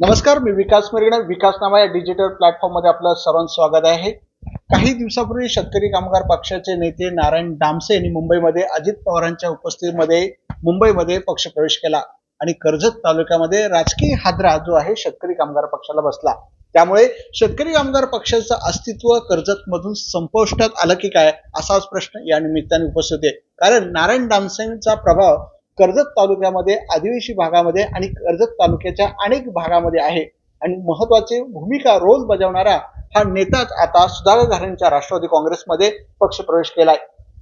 नमस्कार मी विकास मरिणा विकास नामा या डिजिटल प्लॅटफॉर्ममध्ये आपलं सर्वांचं स्वागत आहे. काही दिवसापूर्वी शेतकरी कामगार पक्षाचे नेते नारायण डामसे यांनी मुंबईमध्ये अजित पवारांच्या उपस्थितीमध्ये मुंबईमध्ये पक्षप्रवेश केला. आणि कर्जत तालुक्यामध्ये राजकीय हादरा जो आहे शेतकरी कामगार पक्षाला बसला. त्यामुळे शेतकरी कामगार पक्षाचं अस्तित्व कर्जत मधून संपुष्टात आलं की काय असाच प्रश्न या निमित्ताने उपस्थित आहे. कारण नारायण डामसेंचा प्रभाव कर्जत तालुक्यामध्ये आदिवासी भागामध्ये आणि कर्जत तालुक्याच्या अनेक भागामध्ये आहे. आणि महत्वाची भूमिका रोल बजावणारा हा नेताच आता सुधाकर घरांच्या राष्ट्रवादी काँग्रेसमध्ये पक्षप्रवेश केलाय.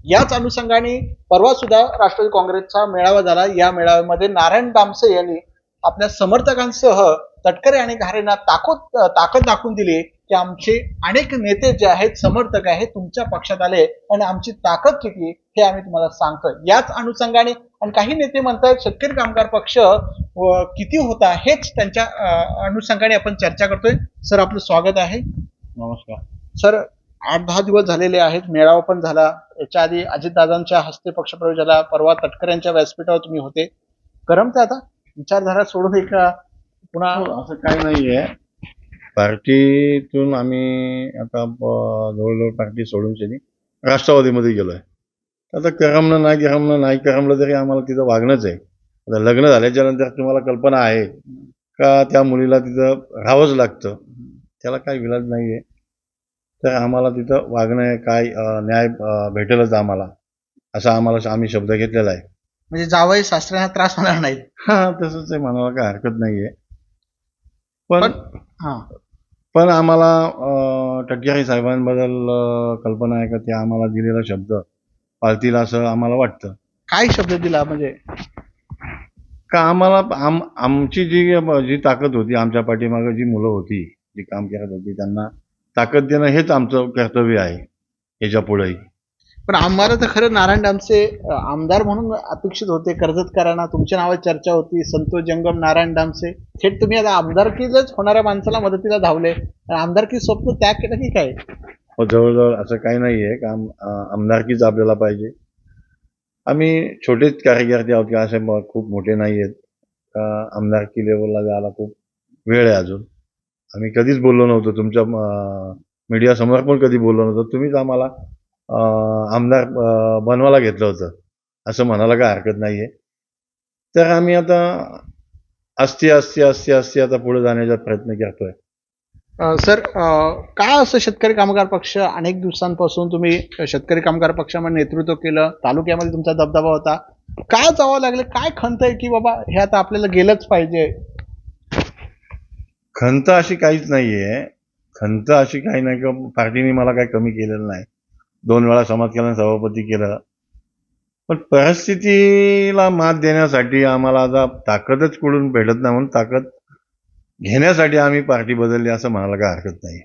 याच अनुषंगाने परवा सुद्धा राष्ट्रवादी काँग्रेसचा मेळावा झाला. या मेळाव्यामध्ये नारायण दामसे यांनी आपल्या समर्थकांसह तटकरे आणि घारेंना ताकद ताकद दाखवून दिली की आमचे अनेक नेते जे आहेत समर्थक आहेत तुमच्या पक्षात आले आणि आमची ताकद किती हे आम्ही तुम्हाला सांगतोय. याच अनुषंगाने आणि काही नेते म्हणतात शेतकरी कामगार पक्ष किती होता हेच त्यांच्या अनुषंगाने आपण चर्चा करतोय. सर आपलं स्वागत आहे. नमस्कार. सर आठ दहा दिवस झालेले आहेत मेळावा पण झाला. याच्या आधी अजितदादांच्या हस्ते पक्षप्रवेश झाला परवा तटकऱ्यांच्या व्यासपीठावर तुम्ही होते. करमते आता? विचारधारा सोडून एक पुन्हा हो, असं काही नाहीये. पार्टीतून आम्ही आता जवळजवळ पार्टी सोडून शनी राष्ट्रवादीमध्ये गेलोय. आता करमणं नाही करमणं नाही करमलं तरी आम्हाला तिथं वागणंच आहे. आता लग्न झाल्याच्यानंतर तुम्हाला कल्पना आहे का त्या मुलीला तिथं राहावंच लागतं? त्याला काही विलाज नाहीये. तर आम्हाला तिथं वागणं आहे काय न्याय भेटेलच आम्हाला असा आम्हाला आम्ही शब्द घेतलेला आहे. म्हणजे जावई सासऱ्यांना त्रास होणार नाही हा तसंच आहे. म्हणायला काय हरकत नाहीये. पण पण- हा. पण आम्हाला अं, टक्केरी साहेबांबद्दल अं, कल्पना आहे का ते आम्हाला दिलेला शब्द पाळतील असं आम्हाला वाटतं? काय शब्द दिला म्हणजे? का आम्हाला आम आमची जी जी ताकद होती आमच्या पाठीमागे जी मुलं होती जी काम करत होती त्यांना ताकद देणं हेच आमचं कर्तव्य आहे याच्या पुढेही. पण आम्हाला तर खरं नारायण डामसे आमदार म्हणून अपेक्षित होते. कर्जतकरांना तुमच्या नावात चर्चा होती. संतोष जंगम नारायण डामसे. थेट तुम्ही आता आमदारकीलाच होणाऱ्या माणसाला मदतीला धावले. आमदारकी स्वप्न त्याग केलं की काय? हो, जवळजवळ असं काही नाही आहे काम आमदारकीच आपल्याला पाहिजे. आम्ही छोटेच कार्यकर्ते आहोत का असे खूप मोठे नाही आहेत का आमदारकी लेवलला जायला खूप वेळ आहे अजून. आम्ही कधीच बोललो नव्हतो. तुमच्या मीडिया समोर पण कधी बोललो नव्हतो. तुम्हीच आम्हाला आमदार बनवायला घेतलं होतं. असं म्हणायला काय हरकत नाहीये. तर आम्ही आता असती असती असती असती आता पुढे जाण्याचा प्रयत्न करतोय. सर अं, का असं शेतकरी कामगार पक्ष अनेक दिवसांपासून तुम्ही शेतकरी कामगार पक्षामध्ये नेतृत्व केलं तालुक्यामध्ये तुमचा दबदबा होता? का जावं लागलं? काय खंत आहे की बाबा हे आता आपल्याला गेलंच पाहिजे? खंत अशी काहीच नाहीये. खंत अशी काही नाही का पार्टीने मला काही कमी केलेलं नाही. दोन वेळा समाज कल्याण सभापती केलं. पण परिस्थितीला मात देण्यासाठी आम्हाला आता ताकदच कुठून भेटत नाही म्हणून ताकद घेण्यासाठी आम्ही पार्टी बदलली असं म्हणायला काय हरकत नाही.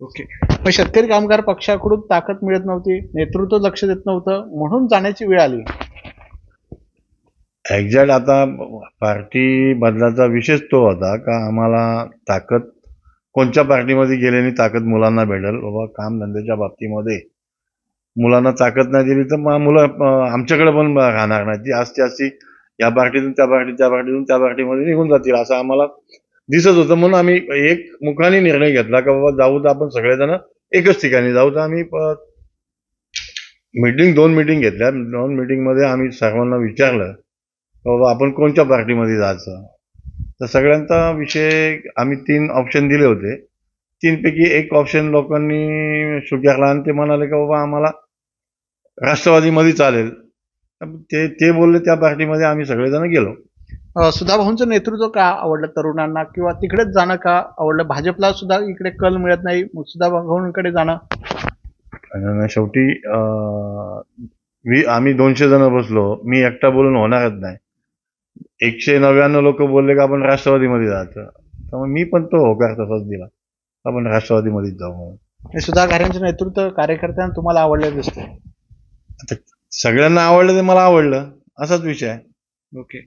ओके. मग शेतकरी कामगार पक्षाकडून ताकद मिळत नव्हती नेतृत्व लक्ष देत नव्हतं म्हणून जाण्याची वेळ आली. एक्झॅक्ट आता पार्टी बदलाचा विषयच तो होता का आम्हाला ताकद कोणत्या पार्टीमध्ये गेल्याने ताकद मुलांना भेटेल? बाबा काम धंद्याच्या बाबतीमध्ये. मुलांना ताकद नाही दिली तर मग मुलं आमच्याकडे पण राहणार नाही. ती असती असती या पार्टीतून त्या पार्टी त्या पार्टीतून त्या पार्टीमध्ये निघून जातील असं आम्हाला दिसत होतं. म्हणून आम्ही एक मुखाने निर्णय घेतला का बाबा जाऊ तर आपण सगळेजण एकच ठिकाणी जाऊ तर आम्ही मीटिंग दोन मीटिंग घेतल्या. दोन मीटिंगमध्ये आम्ही सर्वांना विचारलं बाबा आपण कोणत्या पार्टीमध्ये जायचं? तर सगळ्यांचा विषय आम्ही तीन ऑप्शन दिले होते. तीनपैकी एक ऑप्शन लोकांनी स्वीकारला आणि ते म्हणाले का बाबा आम्हाला राष्ट्रवादीमध्ये चालेल. ते ते बोलले त्या पार्टीमध्ये आम्ही सगळेजण गेलो. सुधा भाऊंचं नेतृत्व का आवडलं तरुणांना? किंवा तिकडेच जाणं का आवडलं? भाजपला सुद्धा इकडे कल मिळत नाही. सुधा भाऊंकडे जाणं? शेवटी मी आम्ही दोनशे जण बसलो. मी एकटा बोलून होणारच नाही. एकशे नव्याण्णव लोक बोलले का आपण राष्ट्रवादीमध्ये जायचं? तर मग मी पण तो होकार तसाच दिला. आपण राष्ट्रवादीमध्येच जाऊ म्हणून. आणि सुधा घारेंचं नेतृत्व कार्यकर्त्यांना तुम्हाला आवडलं सगळ्यांना आवडलं ते मला आवडलं. असाच विषय आहे. ओके.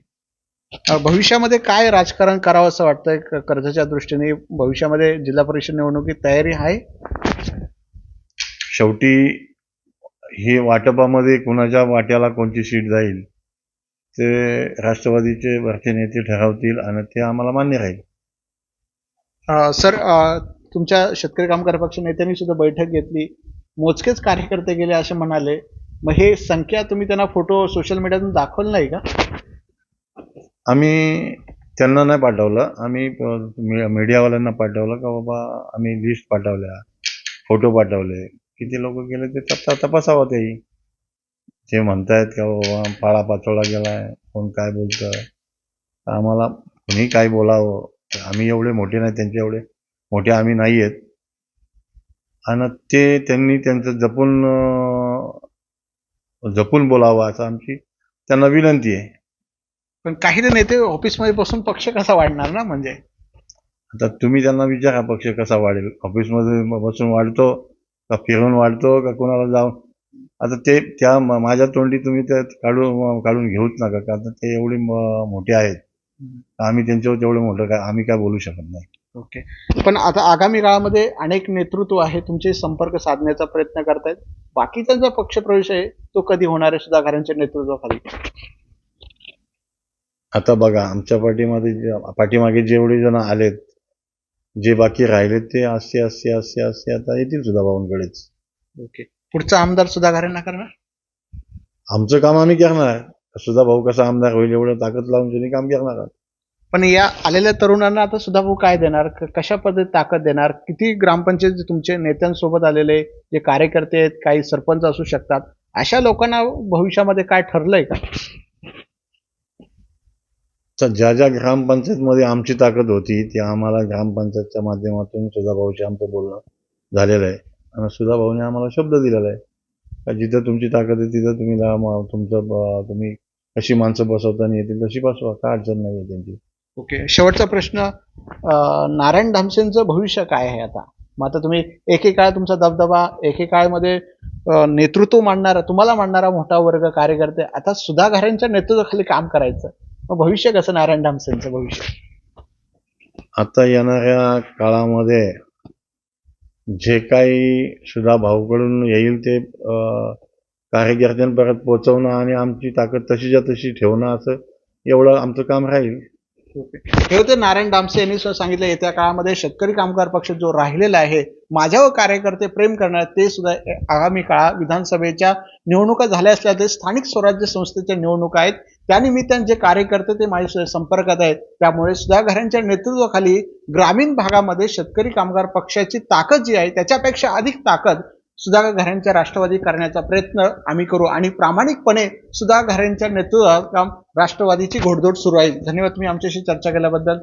अ, भविष्यामध्ये काय राजकारण करावं असं वाटतंय? क- कर्जाच्या दृष्टीने भविष्यामध्ये जिल्हा परिषद निवडणुकीत तयारी आहे? शेवटी हे वाटपामध्ये कुणाच्या वाट्याला कोणती सीट जाईल? ते राष्ट्रवादीचे वरचे नेते ठरवतील आणि ते आम्हाला मान्य राहील. अ, सर अ, तुमच्या शेतकरी कामगार पक्ष नेत्यांनी सुद्धा बैठक घेतली. मोजकेच कार्यकर्ते गेले असे म्हणाले. मग हे संख्या तुम्ही त्यांना फोटो सोशल मीडियातून दाखवलं नाही का? आम्ही त्यांना नाही पाठवलं. आम्ही मीडियावाल्यांना पाठवलं का बाबा आम्ही लिस्ट पाठवल्या फोटो पाठवले. किती लोक गेले ते तपा तपासावं तेही जे म्हणतायत का बाबा पाळा पाचोळा गेलाय कोण काय बोलतं. आम्हाला कुणी काय बोलावं? आम्ही एवढे मोठे नाही त्यांचे एवढे मोठे आम्ही नाही आहेत आणि ते त्यांनी त्यांचं जपून जपून बोलावं असं आमची त्यांना विनंती आहे. पण काही ते नेते ऑफिसमध्ये बसून पक्ष कसा वाढणार ना म्हणजे? आता तुम्ही त्यांना विचारा पक्ष कसा वाढेल. ऑफिसमध्ये बसून वाढतो का फिरून वाढतो का कोणाला जाऊन? आता ते त्या माझ्या तोंडी तुम्ही ते काढून काढून घेऊच नका कारण ते एवढे मोठे आहेत. आम्ही त्यांच्यावर तेवढं मोठं काय आम्ही काय बोलू शकत नाही. ओके पण आता आगामी काळामध्ये अनेक नेतृत्व आहे तुमचे संपर्क साधण्याचा प्रयत्न करतायत. बाकीचा जो पक्ष प्रवेश आहे तो कधी होणार आहे सुधा घरांच्या नेतृत्वाखाली? आता बघा आमच्या पाठीमध्ये जे- पाठीमागे जेवढे जण आलेत जे बाकी राहिलेत ते असे असे असे असे आता येतील सुद्धा भाऊंकडेच. ओके पुढचा आमदार सुधा घरांना करणार? आमचं काम आम्ही करणार. सुद्धा भाऊ कसा आमदार होईल एवढं ताकद लावून त्यांनी काम करणार. पण या आलेल्या तरुणांना आता सुद्धा भाऊ काय देणार? कशा पद्धतीत ताकद देणार? किती ग्रामपंचायत जे तुमचे नेत्यांसोबत आलेले जे कार्यकर्ते आहेत काही सरपंच असू शकतात अशा लोकांना भविष्यामध्ये काय ठरलंय का? तर ज्या ज्या ग्रामपंचायतमध्ये आमची ताकद होती ती आम्हाला ग्रामपंचायतच्या माध्यमातून सुधाभाऊशी आमचं बोलणं झालेलं आहे. आणि सुधाभाऊने आम्हाला शब्द दिलेला आहे. का जिथं तुमची ताकद आहे तिथं तुम्ही तुमचं तुम्ही कशी माणसं बसवताना येतील तशी बसवा काय अडचण नाही आहे त्यांची. ओके. शेवटचा प्रश्न नारायण धामसेंचं भविष्य काय आहे आता? मग आता तुम्ही एकेकाळ तुमचा दबदबा एकेकाळमध्ये नेतृत्व मांडणारा तुम्हाला मांडणारा मोठा वर्ग कार्यकर्ते आता सुधाघरांच्या नेतृत्वाखाली काम करायचं. मग भविष्य कसं नारायण धामसेंचं भविष्य? आता येणाऱ्या काळामध्ये जे काही सुधा भाऊकडून येईल ते कार्यकर्त्यांपर्यंत पोहोचवणं आणि आमची ताकद तशीच्या तशी ठेवणं असं एवढं आमचं काम राहील. हे होते नारायण डामसे यांनी सुद्धा सांगितलं येत्या काळामध्ये शेतकरी कामगार पक्ष जो राहिलेला आहे माझ्यावर कार्यकर्ते प्रेम करणार ते सुद्धा आगामी काळात विधानसभेच्या निवडणुका झाल्या असल्या तरी स्थानिक स्वराज्य संस्थेच्या निवडणुका आहेत. त्यानिमित्ताने जे कार्यकर्ते ते माझ्या संपर्कात आहेत. त्यामुळे सुधा घरांच्या नेतृत्वाखाली ग्रामीण भागामध्ये शेतकरी कामगार पक्षाची ताकद जी आहे त्याच्यापेक्षा अधिक ताकद सुधाकर घरांच्या राष्ट्रवादी करण्याचा प्रयत्न आम्ही करू आणि प्रामाणिकपणे सुधा घरांच्या नेतृत्वात काम राष्ट्रवादीची घोडदौड सुरू आहे. धन्यवाद तुम्ही आमच्याशी चर्चा केल्याबद्दल.